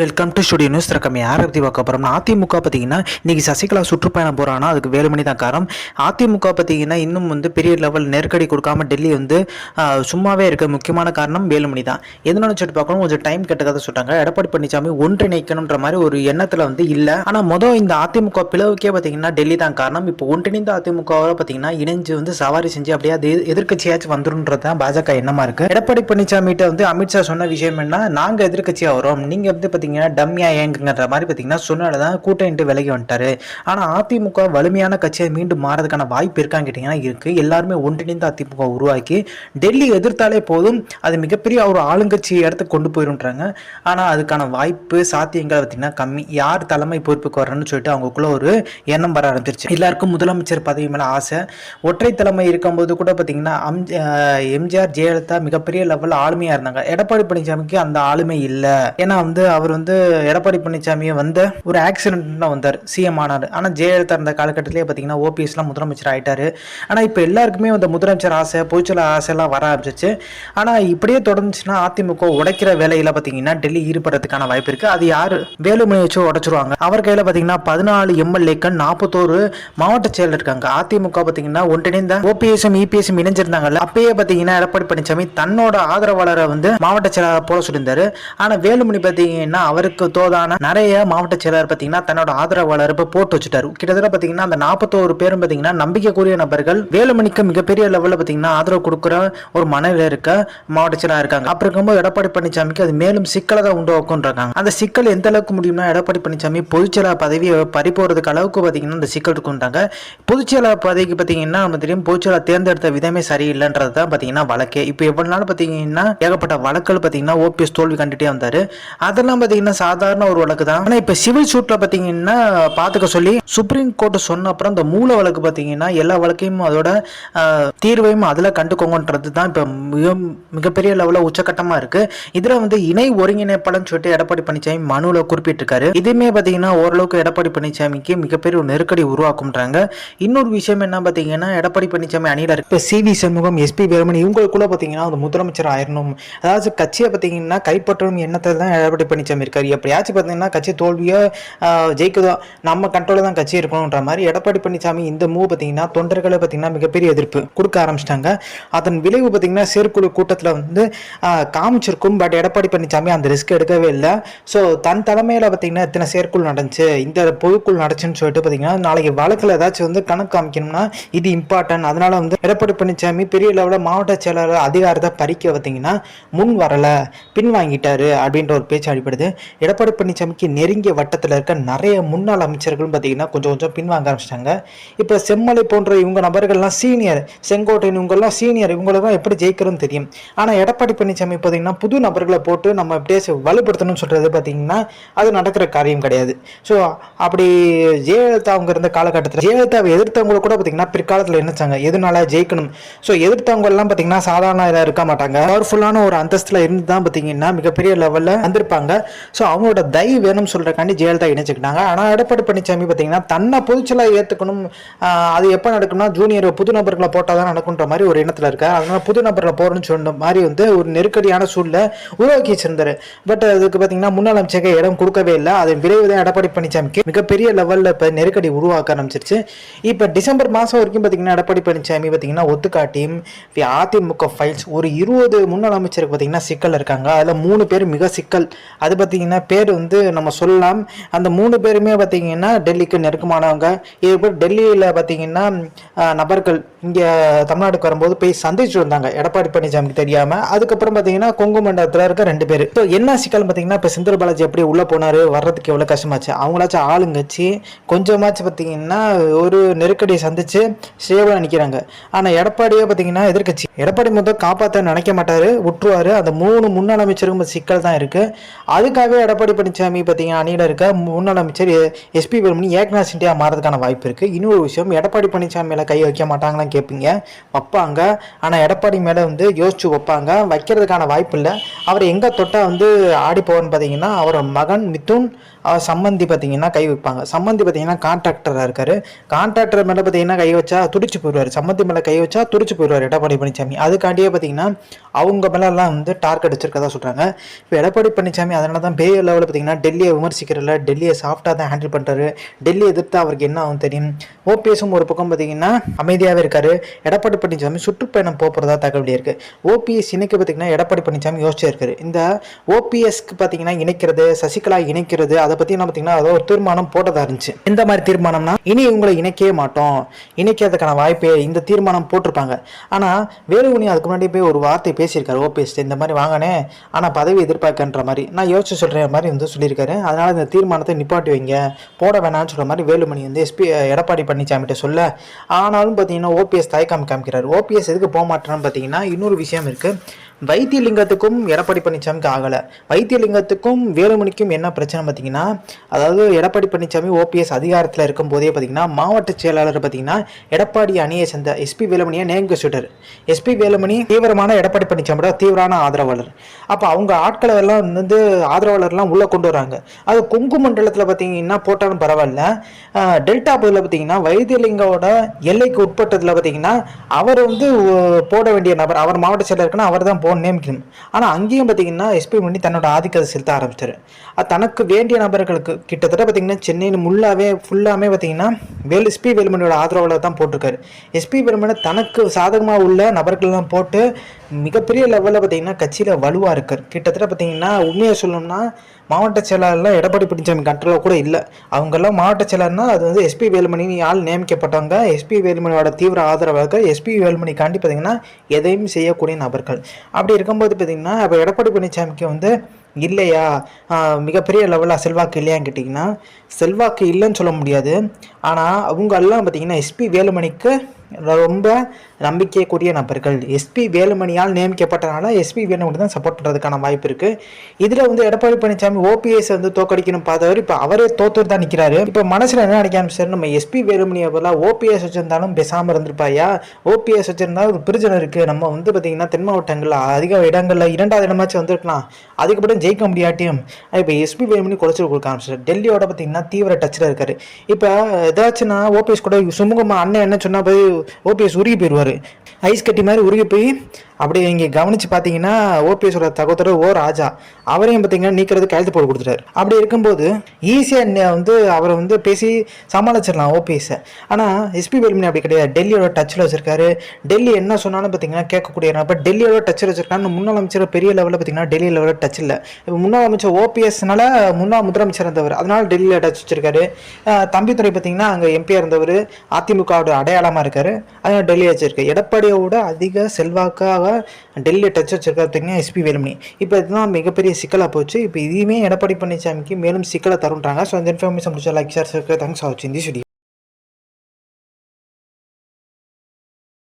Welcome to studio news ரக்கம் யாரை பற்றி பார்க்க போகிறோம்னா அதிமுக பார்த்தீங்கன்னா இன்றைக்கி சசிகலா சுற்றுப்பயணம் போகிறாங்கன்னா அதுக்கு வேலுமணி தான் காரணம். அதிமுக பார்த்தீங்கன்னா இன்னும் வந்து பெரிய லெவல் நெருக்கடி கொடுக்காம டெல்லி வந்து சும்மாவே இருக்க முக்கியமான காரணம் வேலுமணி தான். எதனால சொல்லிட்டு பார்க்கணும்? கொஞ்சம் டைம் கெட்டதாக சொல்லிட்டாங்க. எடப்பாடி பழனிசாமி ஒன்றிணைக்கணுன்ற மாதிரி ஒரு எண்ணத்தில் வந்து இல்லை. ஆனால் மொதல் இந்த அதிமுக பிளவுக்கே பார்த்தீங்கன்னா டெல்லி தான் காரணம். இப்போ ஒன்றிணைந்த அதிமுகவில் பார்த்தீங்கன்னா இணைஞ்சு வந்து சவாரி செஞ்சு அப்படியே அது எதிர்க்கட்சியாச்சும் வந்துருன்றது தான் பாஜக எண்ணமாக இருக்குது எடப்பாடி பழனிசாமிகிட்ட வந்து அமித்ஷா சொன்ன விஷயம் என்ன? நாங்கள் எதிர்கட்சியாக வரோம். நீங்கள் வந்து பார்த்தீங்கன்னா டம்மியா ஏங்குங்கிற மாதிரி பார்த்தீங்கன்னா சொன்னால தான் கூட்டணிட்டு விலகி வந்துட்டாரு. ஆனால் அதிமுக வலிமையான கட்சியை மீண்டும் மாறதுக்கான வாய்ப்பு இருக்கான்னு கேட்டிங்கன்னா இருக்கு. எல்லாருமே ஒன்றிணைந்து அதிமுக உருவாக்கி டெல்லி எதிர்த்தாலே போதும் அது மிகப்பெரிய ஒரு ஆளுங்கட்சி இடத்துக்கு கொண்டு போயிருன்றாங்க. ஆனால் அதுக்கான வாய்ப்பு சாத்தியங்கள் பார்த்தீங்கன்னா கம்மி. யார் தலைமை பொறுப்புக்கு வரணும்னு சொல்லிட்டு அவங்களுக்குள்ள ஒரு எண்ணம் வர ஆரம்பிச்சிருச்சு. எல்லாருக்கும் முதலமைச்சர் பதவி மேலே ஆசை. ஒற்றை தலைமை இருக்கும்போது கூட பார்த்தீங்கன்னா அம் எம்ஜிஆர் ஜெயலலிதா மிகப்பெரிய லெவலில் ஆளுமையாக இருந்தாங்க. எடப்பாடி பழனிசாமிக்கு அந்த ஆளுமை இல்லை. ஏன்னா வந்து அவர் வந்து எடப்பாடி பழனிசாமியை வந்த ஒரு ஆக்சிடென்ட் வந்தார் சிஎம் ஆனார். ஆனால் ஜெயலலிதா இருந்த காலகட்டத்திலே பார்த்தீங்கன்னா ஓபிஎஸ்லாம் முதலமைச்சர் ஆகிட்டார் ஆனால் இப்போ எல்லாருக்குமே அந்த முதலமைச்சர் ஆசை பொதுச்சல ஆசைலாம் வர ஆரம்பிச்சிச்சு ஆனால் இப்படியே தொடர்ந்துச்சுன்னா அதிமுக உடைக்கிற வேலையில் பார்த்தீங்கன்னா டெல்லி ஈடுபடுறதுக்கான வாய்ப்பு இருக்குது அது யார்? வேலுமணி வச்சு உடைச்சிருவாங்க. அவர் கையில் பார்த்தீங்கன்னா பதினாலு எம்எல்ஏக்கள் நாற்பத்தோரு மாவட்ட செயலர் இருக்காங்க. அதிமுக பார்த்தீங்கன்னா ஒன்றிணைந்த ஓபிஎஸ்எம் இபிஎஸ்எம் இணைஞ்சிருந்தாங்கல்ல அப்பயே பார்த்தீங்கன்னா எடப்பாடி பழனிசாமி தன்னோட ஆதரவாளரை வந்து மாவட்ட செயலாளர் போல சொல்லியிருந்தாரு. ஆனால் வேலுமணி பார்த்தீங்கன்னா அவருக்கு தோதான நிறைய மாவட்ட செயலாளர் பார்த்தீங்கன்னா தன்னோட ஆதரவாளர் இப்போ போட்டு வச்சுட்டாரு. கிட்டத்தட்ட பார்த்தீங்கன்னா அந்த நாற்பத்தோரு பேரும் பார்த்தீங்கன்னா நம்பிக்கைக்குரிய நபர்கள் வேலுமணிக்கு மிகப்பெரிய லெவலில் பார்த்தீங்கன்னா ஆதரவு கொடுக்குற ஒரு மனநிலை இருக்க மாவட்ட செயலாளர் இருக்காங்க. அப்படி இருக்கும்போது எடப்பாடி பழனிசாமிக்கு அது மேலும் சிக்கலை தான் உண்டாக்குன்றாங்க அந்த சிக்கல் எந்த அளவுக்கு முடியும்னா எடப்பாடி பழனிசாமி பொதுச்செயலாளர் பதவியை பறிப்போறதுக்கு அளவுக்கு பார்த்தீங்கன்னா அந்த சிக்கல் இருக்குன்றாங்க பொதுச்செயலாளர் பதவிக்கு பார்த்தீங்கன்னா நம்ம தெரியும் பொதுச்செயலாளர் தேர்ந்தெடுத்த விதமே சரியில்லைன்றது தான் பார்த்தீங்கன்னா வழக்கே. இப்போ எவ்வளவு நாள் பார்த்தீங்கன்னா ஏகப்பட்ட வழக்குகள் பார்த்தீங்கன்னா ஓபிஎஸ் தோல்வி கண்டுட்டே வந்தார். அதெல்லாம் பார்த்தீங்கன்னா சாதாரண ஒரு வழக்கு தான். ஆனால் இப்போ சிவில் சூட்டில் பார்த்தீங்கன்னா பார்த்துக்க சொல்லி சுப்ரீம் கோர்ட் சொன்ன அப்புறம் இந்த மூல வழக்கு பார்த்தீங்கன்னா எல்லா வழக்கையும் அதோட தீர்வையும் அதில் கண்டுக்கோங்கன்றது தான் இப்போ மிக மிகப்பெரிய லெவலில் உச்சக்கட்டமாக இருக்கு. இதில் வந்து இணை ஒருங்கிணைப்படம் சொல்லிட்டு எடப்பாடி பழனிசாமி மனுவில் குறிப்பிட்டிருக்காரு. இதுவுமே பார்த்தீங்கன்னா ஓரளவுக்கு எடப்பாடி பழனிசாமிக்கு மிகப்பெரிய ஒரு நெருக்கடி உருவாக்கும்ன்றாங்க. இன்னொரு விஷயம் என்ன பார்த்தீங்கன்னா எடப்பாடி பழனிசாமி அணியில் இருக்கு இப்போ C V Shanmugam SP Velumani இவங்களுக்குள்ள பார்த்தீங்கன்னா முதலமைச்சர் ஆயிரணும். அதாவது கட்சியை பார்த்தீங்கன்னா கைப்பற்றும் எண்ணத்தை தான் எடப்பாடி பழனிசாமி இருக்கார். எப்படியாச்சும் பார்த்தீங்கன்னா கட்சி தோல்வியோ ஜெயிக்குதோ நம்ம கண்ட்ரோலில் தான் கட்சி இருக்கணுன்ற மாதிரி எடப்பாடி பழனிசாமி இந்த மூவ் பார்த்தீங்கன்னா தொண்டர்களை பார்த்தீங்கன்னா மிகப்பெரிய எதிர்ப்பு கொடுக்க ஆரம்பிச்சிட்டாங்க. அதன் விளைவு பார்த்தீங்கன்னா செயற்குழு கூட்டத்தில் வந்து காமிச்சிருக்கும். பட் எடப்பாடி பழனிசாமி அந்த ரிஸ்க் எடுக்கவே இல்லை. ஸோ தன் தலைமையில் பார்த்தீங்கன்னா இத்தனை செயற்குழு நடந்துச்சு. இந்த பொதுக்குழு நடச்சுன்னு சொல்லிட்டு பார்த்தீங்கன்னா நாளைக்கு வழக்கில் ஏதாச்சும் வந்து கணக்கு காமிக்கணும்னா இது இம்பார்ட்டன்ட் அதனால வந்து எடப்பாடி பழனிசாமி பெரிய லெவலில் மாவட்ட செயலாளர் அதிகாரத்தை பறிக்க பார்த்தீங்கன்னா முன் வரலை. பின் வாங்கிட்டாரு அப்படின்ற ஒரு பேச்சு அடிப்படுது எடப்பாடி பழனிசாமிக்கு நெருங்கிய வட்டத்தில் இருக்க நிறைய முன்னாள் அமைச்சர்களும் பார்த்தீங்கன்னா கொஞ்சம் கொஞ்சம் பின்வாங்க ஆரம்பிச்சிட்டாங்க. இப்போ செம்மலை போன்ற இவங்க நபர்கள்லாம் சீனியர் செங்கோட்டையன் இவங்கெல்லாம் சீனியர் இவங்களெல்லாம் எப்படி ஜெயிக்கிறதுன்னு தெரியும். ஆனால் எடப்பாடி பழனிசாமி பார்த்தீங்கன்னா புது நபர்களை போட்டு நம்ம எப்படியே வலுப்படுத்தணும்னு சொல்கிறது பார்த்தீங்கன்னா அது நடக்கிற காரியம் கிடையாது. ஸோ அப்படி ஜெயலலிதா அவங்க இருந்த காலகட்டத்தில் ஜெயலலிதாவை எதிர்த்தவங்க கூட பார்த்தீங்கன்னா பிற்காலத்தில் என்னச்சாங்க எதுனால ஜெயிக்கணும்? ஸோ எதிர்த்தவங்க எல்லாம் பார்த்தீங்கன்னா சாதாரண இதாக இருக்க மாட்டாங்க. பவர்ஃபுல்லான ஒரு அந்தஸ்தில் இருந்து தான் பார்த்தீங்கன்னா மிகப்பெரிய லெவலில் வந்திருப்பாங்க. ஸோ அவங்களோட தயவு வேணும்னு சொல்கிறக்காண்டி ஜெயலலிதா இணைச்சிக்கிட்டாங்க ஆனால் எடப்பாடி பழனிசாமி பார்த்தீங்கன்னா தன்னை பொதுச்சலாக ஏற்றுக்கணும் அது எப்போ நடக்கும்னா ஜூனியர் புது நபர்களை போட்டால் தான் நடக்குன்ற மாதிரி ஒரு எண்ணத்தில் இருக்கார். அதனால் புது நபர்களை போகிறேன்னு சொன்ன மாதிரி வந்து ஒரு நெருக்கடியான சூழ்நிலை உருவாக்கி வச்சிருந்தாரு. பட் அதுக்கு பார்த்தீங்கன்னா முன்னாள் அமைச்சருக்கு இடம் கொடுக்கவே இல்லை. அதன் விரைவு தான் எடப்பாடி பழனிசாமிக்கு மிகப்பெரிய லெவலில் இப்போ நெருக்கடி உருவாக்க ஆரம்பிச்சிருச்சு. இப்போ டிசம்பர் மாதம் வரைக்கும் பார்த்தீங்கன்னா எடப்பாடி பழனிசாமி பார்த்தீங்கன்னா ஒத்துக்காட்டியும் அதிமுக ஃபைல்ஸ் ஒரு இருபது முன்னாள் அமைச்சருக்கு பார்த்தீங்கன்னா சிக்கல் இருக்காங்க. அதில் மூணு பேர் மிக சிக்கல். அது பார்த்தீங்கன்னா பேர் வந்து நம்ம சொல்லலாம். அந்த மூணு பேருமே பார்த்தீங்கன்னா டெல்லிக்கு நெருக்கமானவங்க. இதே போல் டெல்லியில் பார்த்தீங்கன்னா நபர்கள் இங்கே தமிழ்நாட்டுக்கு வரும்போது போய் சந்திச்சு வந்தாங்க எடப்பாடி பழனிசாமிக்கு தெரியாமல் அதுக்கப்புறம் பார்த்தீங்கன்னா கொங்கு மண்டலத்தில் இருக்க ரெண்டு பேர். இப்போ என்ன சிக்கல் பார்த்தீங்கன்னா இப்போ செந்தில் பாலாஜி எப்படி உள்ளே போனார் வர்றதுக்கு எவ்வளோ கஷ்டமாச்சு? அவங்களாச்சும் ஆளுங்கட்சி கொஞ்சமாச்சும் பார்த்தீங்கன்னா ஒரு நெருக்கடியை சந்திச்சு சேவலாக நிற்கிறாங்க ஆனால் எடப்பாடியே பார்த்தீங்கன்னா எதிர்க்கட்சி. எடப்பாடி முதல் காப்பாற்ற நினைக்க மாட்டார். விட்டுருவார். அந்த மூணு முன்னாள் அமைச்சருக்கும் சிக்கல் தான் இருக்குது அதுக்காகவே எடப்பாடி பழனிசாமி பார்த்தீங்கன்னா அணியில் இருக்க முன்னாள் அமைச்சர் எஸ்பி வேலுமணி ஏக்நாத் சிண்டியாக மாறதுக்கான வாய்ப்பு இருக்குது இன்னொரு விஷயம் எடப்பாடி பழனிசாமி மேலே கை வைக்க மாட்டாங்களான்னு கேட்பீங்க வைப்பாங்க. ஆனால் எடப்பாடி மேலே வந்து யோசிச்சு வைப்பாங்க. வைக்கிறதுக்கான வாய்ப்பு இல்லை. அவர் எங்கே தொட்டால் வந்து ஆடி போவார்னு பார்த்தீங்கன்னா அவர் மகன் மிதுன் அவர் சம்மந்தி பார்த்தீங்கன்னா கை வைப்பாங்க. சம்மந்தி பார்த்தீங்கன்னா கான்ட்ராக்டராக இருக்கார். கான்ட்ராக்டர் மேலே பார்த்தீங்கன்னா கை வச்சா துடிச்சு போயிடுவார். சம்மந்தி மேலே கை வச்சா துடிச்சு போயிடுவார் எடப்பாடி பழனிசாமி அதுக்காண்டியே பார்த்தீங்கன்னா அவங்க மேலெல்லாம் வந்து டார்கெட் வச்சிருக்கதா சொல்கிறாங்க இப்போ எடப்பாடி பழனிசாமி அதனால தான் பெரிய லெவலில் பார்த்தீங்கன்னா டெல்லியை விமர்சிக்கிறல டெல்லியை சாஃப்டாக தான் ஹேண்டில் பண்ணுறாரு டெல்லி எதிர்த்து அவருக்கு என்ன ஆகும் தெரியும். ஓபிஎஸும் ஒரு பக்கம் பார்த்தீங்கன்னா அமைதியாகவே இருக்கார். எடப்பாடி பழனிசாமி சுற்றுப்பயணம் போகிறதா தகவல் இருக்கு. ஓபிஎஸ் இணைக்க பார்த்தீங்கன்னா எடப்பாடி பழனிசாமி யோசிச்சிருக்காரு. இந்த ஓபிஎஸ்க்கு பார்த்தீங்கன்னா இணைக்கிறது சசிகலா இணைக்கிறது அதை பற்றி என்ன பார்த்தீங்கன்னா அதோ ஒரு தீர்மானம் போட்டதா இருந்துச்சு இந்த மாதிரி தீர்மானம்னா இனி இவங்களை இணைக்கவே மாட்டோம். இணைக்கிறதுக்கான வாய்ப்பே இந்த தீர்மானம் போட்டிருப்பாங்க. ஆனால் வேலுமணி அதுக்கு முன்னாடி போய் ஒரு வார்த்தை பேசியிருக்காரு ஓபிஎஸ் இந்த மாதிரி வாங்கினேன் ஆனால் பதவி எதிர்பார்க்கன்ற மாதிரி. நான் யோசிச்சு சொல்கிற மாதிரி வந்து சொல்லியிருக்காரு. அதனால் இந்த தீர்மானத்தை நிப்பாட்டி வைங்க. போட வேணாம்னு சொல்கிற மாதிரி வேலுமணி வந்து எஸ்பி எடப்பாடி பழனிசாமிகிட்ட சொல்ல. ஆனாலும் பார்த்தீங்கன்னா ஓபிஎஸ் தயக்கம் காமிக்கிறார். ஓபிஎஸ் எதுக்கு போக மாட்டேன்னு பார்த்தீங்கன்னா இன்னொரு விஷயம் இருக்குது வைத்தியலிங்கத்துக்கும் எடப்பாடி பழனிசாமிக்கு ஆகலை. வைத்தியலிங்கத்துக்கும் வேலுமணிக்கும் என்ன பிரச்சனை பார்த்தீங்கன்னா அதாவது எடப்பாடி பழனிசாமி ஓபிஎஸ் அதிகாரத்தில் இருக்கும் போதே பார்த்தீங்கன்னா மாவட்ட செயலாளர் பார்த்தீங்கன்னா எடப்பாடி அணியை சேர்ந்த எஸ்பி வேலுமணியை நேங்க சொல்லிட்டார் எஸ்பி வேலுமணி தீவிரமான எடப்பாடி பழனிசாமியோட தீவிரமான ஆதரவாளர். அப்போ அவங்க ஆட்களை எல்லாம் வந்து ஆதரவாளர்லாம் உள்ளே கொண்டு வராங்க. அது கொங்கு மண்டலத்தில் பார்த்தீங்கன்னா போட்டாலும் பரவாயில்ல. டெல்டா பகுதியில் பார்த்தீங்கன்னா வைத்தியலிங்கோட எல்லைக்கு உட்பட்டதில் பார்த்தீங்கன்னா அவர் வந்து போட வேண்டிய நபர் அவர் மாவட்ட செயலர் இருக்குன்னா அவர் தான் ஓன் நேம் கிம் ஆனால் அங்கேயும் பார்த்தீங்கன்னா எஸ்பி பண்ணி தன்னோட ஆதிக்கத்தை செலுத்த ஆரம்பிச்சிட்டாரு. தனக்கு வேண்டிய நபர்களுக்கு கிட்டத்தட்ட பார்த்தீங்கன்னா சென்னையில் முல்லாவே ஃபுல்லாமே பார்த்தீங்கன்னா வேலு எஸ்பி வேலுமணியோட ஆதரவில் தான் போட்டிருக்காரு. எஸ்பி வேலுமணி தனக்கு சாதகமாக உள்ள நபர்கள்லாம் போட்டு மிகப்பெரிய லெவலில் பார்த்தீங்கன்னா கட்சியில் வலுவாக இருக்கார். கிட்டத்தட்ட பார்த்தீங்கன்னா உண்மையை சொல்லணும்னா மாவட்ட செயலாளர்லாம் எடப்பாடி பழனிசாமி கண்ட்ரோலில் கூட இல்லை. அவங்கெல்லாம் மாவட்ட செயலர்னா அது வந்து எஸ்பி வேலுமணி ஆள் நியமிக்கப்பட்டவங்க. எஸ்பி வேலுமணியோட தீவிர ஆதரவாக எஸ்பி வேலுமணிக்காண்டி பார்த்தீங்கன்னா எதையும் செய்யக்கூடிய நபர்கள். அப்படி இருக்கும்போது பார்த்தீங்கன்னா இப்போ எடப்பாடி பழனிசாமிக்கு வந்து இல்லையா? மிகப்பெரிய லெவலில் செல்வாக்கு இல்லையான்னு கேட்டிங்கன்னா செல்வாக்கு இல்லைன்னு சொல்ல முடியாது. ஆனால் அவங்கெல்லாம் பார்த்தீங்கன்னா எஸ்பி வேலுமணிக்கு ரொம்ப நம்பிக்கைக்குரிய நபர்கள். எஸ்பி வேலுமணியால் நியமிக்கப்பட்டனால எஸ்பி வேலுமணி தான் சப்போர்ட் பண்ணுறதுக்கான வாய்ப்பு இருக்குது இதில் வந்து எடப்பாடி பழனிசாமி ஓபிஎஸ் வந்து தோக்கடிக்கணும் பார்த்தவர் இப்போ அவரே தோத்து தான் நிற்கிறாரு இப்போ மனசில் என்ன நினைக்க சார் நம்ம எஸ்பி வேலுமணி அவர்லாம் ஓபிஎஸ் வச்சுருந்தாலும் பேசாமல் இருந்திருப்பாயா ஓபிஎஸ் வச்சிருந்தா ஒரு பிரிஜனம் இருக்குது நம்ம வந்து பார்த்தீங்கன்னா தென் மாவட்டங்களில் அதிக இடங்களில் இரண்டாவது இடமாச்சும் வந்திருக்கலாம். அதுக்கப்புறம் ஜெயிக்க முடியாட்டியும். இப்போ எஸ்பி வேலுமணி குறைச்சி கொடுக்க ஆரம்பிச்சிட்டார் டெல்லியோட பார்த்திங்கன்னா தீவிர டச்சில் இருக்காரு. இப்போ ஏதாச்சுன்னா ஓபிஎஸ் கூட சுமூகமாக அண்ணன் என்ன சொன்னால் போய் ஓபிஎஸ் உருகி போயிடுவார் ஐஸ் கட்டி மாதிரி உருகி போய் அப்படி இங்கே கவனித்து பார்த்தீங்கன்னா ஓபிஎஸோட சகோதரர் ஓ ராஜா. அவரையும் பார்த்தீங்கன்னா நீக்கிறது கையெழுத்து போட்டு கொடுத்துட்டாரு. அப்படி இருக்கும்போது ஈஸியாக வந்து அவரை வந்து பேசி சமாளிச்சிடலாம் ஓபிஎஸை. ஆனால் எஸ்பி வேலுமணி அப்படி கிடையாது. டெல்லியோட டச்சில் வச்சிருக்காரு. டெல்லி என்ன சொன்னாலும் பார்த்தீங்கன்னா கேட்கக்கூடிய இப்போ டெல்லியோட டச்சில் வச்சிருக்காரு முன்னாள் அமைச்சர் பெரிய லெவலில் பார்த்தீங்கன்னா டெல்லி லெவலில் டச் இல்லை. இப்போ முன்னாள் அமைச்சர் ஓபிஎஸ்னால முன்னாள் முதலமைச்சர் இருந்தவர். அதனால் டெல்லியில் டச் வச்சிருக்காரு. தம்பித்துறை பார்த்தீங்கன்னா அங்கே எம்பியாக இருந்தவர். அதிமுகவோட அடையாளமாக இருக்காரு. அதனால் டெல்லி வச்சிருக்கு. விட அதிக செல்வாக்காக டெல்லி டச் வச்சிருக்காரு பார்த்தீங்கன்னா எஸ்பி வேலுமணி. இப்போ இதுதான் மிகப்பெரிய சிக்கலாக போச்சு. இப்போ இதையுமே எடப்பாடி பழனிசாமிக்கு மேலும் சிக்கலை தருன்றாங்க. ஸோ இந்த இன்ஃபர்மேஷன் முடிச்சா லைக் ஷேர் தேங்க்ஸ் ஆச்சு இந்த